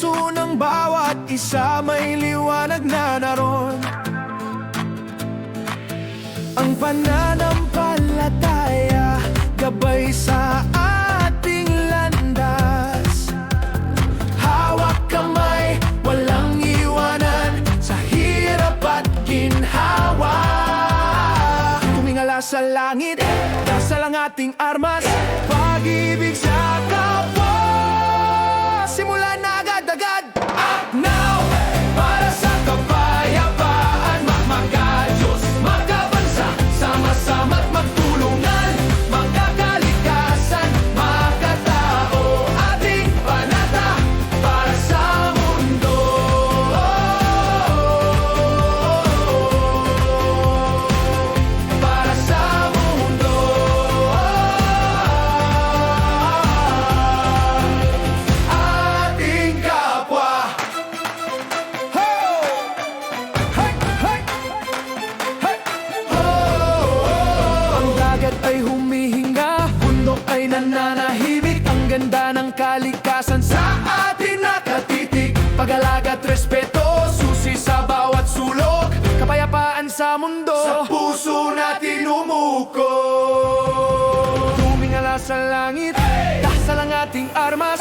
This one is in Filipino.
puso ng bawat isa may liwanag na naroon. Ang pananampalataya Gabay sa ating landas. Hawak kamay, walang iwanan Sa hirap at ginhawa. Tumingala sa langit, dasal ang ating armas. Pag-ibig sa ay humihinga. Bundok ay nananahimik. Ang ganda ng kalikasan Sa atin nakatitig Pag-alaga at respeto Susi sa bawat sulok. Kapayapaan sa mundo Sa puso natin umuko. Tumingala sa langit Dasal ang ating armas